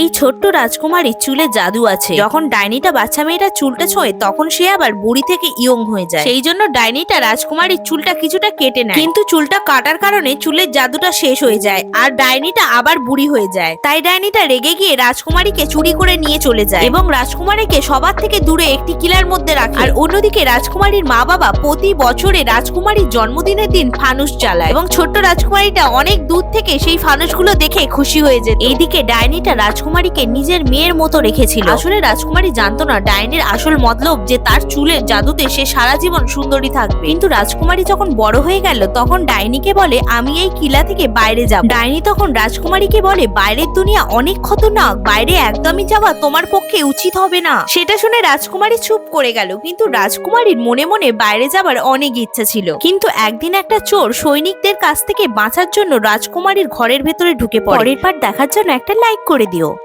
এই ছোট্ট রাজকুমারীর চুলে জাদু আছে। যখন ডাইনিটা বাচ্চা মেয়েটা চুলটা ছোঁয়, তখন সে আবার বুড়ি থেকে ইয়ং হয়ে যায়। সেই জন্য ডাইনিটা রাজকুমারীর চুলটা কিছুটা কেটে নেয়। কিন্তু চুলটা কাটার কারণে চুলের জাদুটা শেষ হয়ে যায় আর ডাইনিটা আবার বুড়ি হয়ে যায়। তাই ডাইনিটা রেগে গিয়ে রাজকুমারীকে চুরি করে নিয়ে চলে যায় এবং রাজকুমারীকে সবার থেকে দূরে একটি কিলার মধ্যে রাখে। আর অন্যদিকে রাজকুমারীর মা বাবা প্রতি বছরে রাজকুমারীর জন্মদিনের দিন ফানুস চালায় এবং ছোট্ট রাজকুমারীটা অনেক দূর থেকে সেই ফানুসগুলো দেখে খুশি হয়ে যেত। এইদিকে ডাইনিটা রাজকুমারীকে নিজের মেয়ের মতো রেখেছিল। আসলে রাজকুমারী জানতো না ডাইনির আসল মতলব যে তার চুলের জাদুতে সে সারা জীবন সুন্দরী থাকবে। কিন্তু রাজকুমারী যখন বড় হয়ে গেল, তখন ডাইনিকে বলে, আমি এই কিলা থেকে বাইরে যাব। ডাইনি তখন রাজকুমারীকে বলে, বাইরের দুনিয়া অনেক খতরনাক। বাইরে একদমই যাওয়া তোমার পক্ষে উচিত হবে না। সেটা শুনে রাজকুমারী চুপ করে গেল। কিন্তু রাজকুমারীর মনে মনে বাইরে যাবার অনেক ইচ্ছা ছিল। কিন্তু একদিন একটা চোর সৈনিকদের কাছ থেকে বাঁচার জন্য রাজকুমারীর ঘরের ভেতরে ঢুকে পড়ে। পরের পার দেখার জন্য একটা লাইক করে দিও।